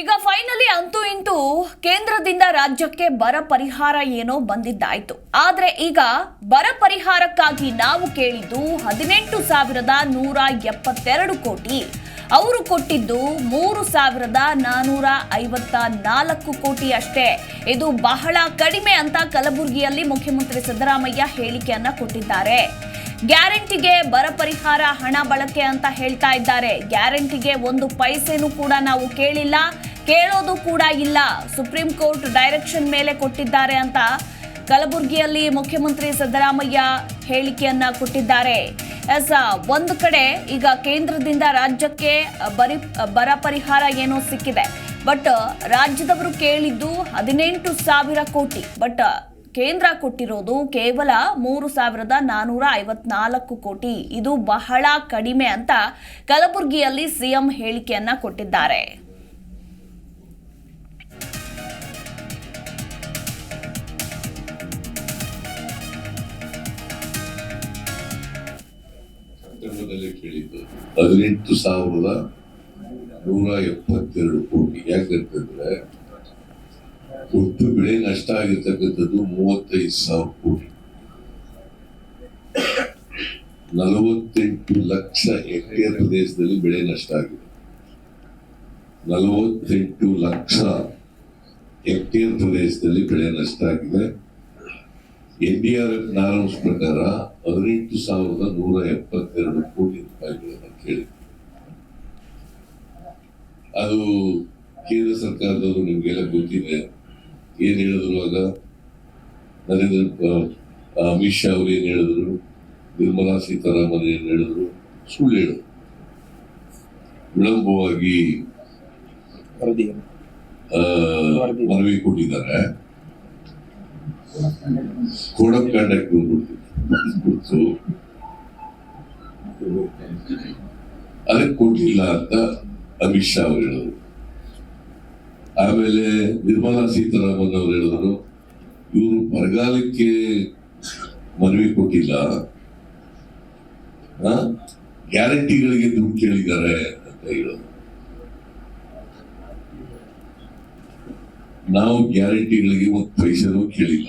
ಈಗ ಫೈನಲಿ ಅಂತೂ ಇಂತೂ ಕೇಂದ್ರದಿಂದ ರಾಜ್ಯಕ್ಕೆ ಬರ ಪರಿಹಾರ ಏನೋ ಬಂದಿದ್ದಾಯ್ತು. ಆದ್ರೆ ಈಗ ಬರ ಪರಿಹಾರಕ್ಕಾಗಿ ನಾವು ಕೇಳಿದ್ದು ಹದಿನೆಂಟು ಸಾವಿರದ ನೂರ ಎಪ್ಪತ್ತೆರಡು ಕೋಟಿ. ಅವರು ಕೊಟ್ಟಿದ್ದು ಮೂರು ಸಾವಿರದ ನಾನೂರ ಐವತ್ತ ನಾಲ್ಕು ಕೋಟಿ ಅಷ್ಟೇ. ಇದು ಬಹಳ ಕಡಿಮೆ ಅಂತ ಕಲಬುರಗಿಯಲ್ಲಿ ಮುಖ್ಯಮಂತ್ರಿ ಸಿದ್ದರಾಮಯ್ಯ ಹೇಳಿಕೆಯನ್ನ ಕೊಟ್ಟಿದ್ದಾರೆ. ಗ್ಯಾರಂಟಿಗೆ ಬರ ಪರಿಹಾರ ಹಣ ಬಳಕೆ ಅಂತ ಹೇಳ್ತಾ ಇದ್ದಾರೆ. ಗ್ಯಾರಂಟಿಗೆ ಒಂದು ಪೈಸೆನೂ ಕೂಡ ನಾವು ಕೇಳಿಲ್ಲ. ಕೇಳೋದು ಕೂಡ ಇಲ್ಲ. ಸುಪ್ರೀಂ ಕೋರ್ಟ್ ಡೈರೆಕ್ಷನ್ ಮೇಲೆ ಕೊಟ್ಟಿದ್ದಾರೆ ಅಂತ ಕಲಬುರಗಿಯಲ್ಲಿ ಮುಖ್ಯಮಂತ್ರಿ ಸಿದ್ದರಾಮಯ್ಯ ಹೇಳಿಕೆಯನ್ನ ಕೊಟ್ಟಿದ್ದಾರೆ. ಎಸ್, ಒಂದು ಕಡೆ ಈಗ ಕೇಂದ್ರದಿಂದ ರಾಜ್ಯಕ್ಕೆ ಬರಿ, ಬರ ಪರಿಹಾರ ಏನೋ ಸಿಕ್ಕಿದೆ. ಬಟ್ ರಾಜ್ಯದವರು ಕೇಳಿದ್ದು ಹದಿನೆಂಟು ಸಾವಿರ ಕೋಟಿ. ಬಟ್ ಕೇಂದ್ರ ಕೊಟ್ಟಿರೋದು ಕೇವಲ ಮೂರು ಸಾವಿರದ ನಾನೂರ ಐವತ್ನಾಲ್ಕು ಕೋಟಿ. ಇದು ಬಹಳ ಕಡಿಮೆ ಅಂತ ಕಲಬುರಗಿಯಲ್ಲಿ ಸಿಎಂ ಹೇಳಿಕೆಯನ್ನ ಕೊಟ್ಟಿದ್ದಾರೆ. ಸಂದರ್ಭದಲ್ಲಿ ಕೇಳಿದ್ದು. ಹದಿನೆಂಟು ಸಾವಿರದ ನೂರ ಎಪ್ಪತ್ತೆರಡು ಕೋಟಿ. ಯಾಕಂತಂದ್ರೆ ಒಟ್ಟು ಬೆಳೆ ನಷ್ಟ ಆಗಿರ್ತಕ್ಕಂಥದ್ದು ಮೂವತ್ತೈದು ಸಾವಿರ ಕೋಟಿ. ನಲವತ್ತೆಂಟು ಲಕ್ಷ ಹೆಕ್ಟೇರ್ ಪ್ರದೇಶದಲ್ಲಿ ಬೆಳೆ ನಷ್ಟ ಆಗಿದೆ. ನಲವತ್ತೆಂಟು ಲಕ್ಷ ಹೆಕ್ಟೇರ್ ಪ್ರದೇಶದಲ್ಲಿ ಬೆಳೆ ನಷ್ಟ ಆಗಿದೆ. ಎನ್ ಡಿ ಆರ್ ಎಫ್ ನಾರಾಂಶ ಪ್ರಕಾರ ಹದಿನೆಂಟು ಸಾವಿರದ ನೂರ ಎಪ್ಪತ್ತೆರಡು ಕೋಟಿ ರೂಪಾಯಿಗಳನ್ನು ಕೇಳಿ. ಅದು ಕೇಂದ್ರ ಸರ್ಕಾರದವರು ನಿಮ್ಗೆಲ್ಲ ಗೊತ್ತಿದೆ. ಏನ್ ಹೇಳಿದ್ರು ಆಗ? ನರೇಂದ್ರ ಅಮಿತ್ ಶಾ ಅವರು ಏನ್ ಹೇಳಿದ್ರು? ನಿರ್ಮಲಾ ಸೀತಾರಾಮನ್ ಏನ್ ಹೇಳಿದ್ರು? ಸುಳ್ಳು ಹೇಳಿದ್ರು. ವಿಳಂಬವಾಗಿ ಮನವಿ ಕೊಟ್ಟಿದ್ದಾರೆ. ಕೋಡ್ ಆಫ್ ಕಂಡಕ್ಟ್ ಬಿಡ್ತು ಅದಕ್ಕೆ ಕೊಟ್ಟಿಲ್ಲ ಅಂತ ಅಮಿತ್ ಶಾ ಅವರು ಹೇಳಿದ್ರು. ಆಮೇಲೆ ನಿರ್ಮಲಾ ಸೀತಾರಾಮನ್ ಅವರು ಹೇಳಿದ್ರು, ಇವರು ಬರಗಾಲಕ್ಕೆ ಮನವಿ ಕೊಟ್ಟಿಲ್ಲ. ಗ್ಯಾರಂಟಿಗಳಿಗೆ ದುಡ್ಡು ಕೇಳಿದ್ದಾರೆ ಅಂತ ಹೇಳೋದು ನಾವು ಗ್ಯಾರಂಟಿಗಳಿಗೆ ಒಂದು ಪೈಸೆನೂ ಕೇಳಿಲ್ಲ.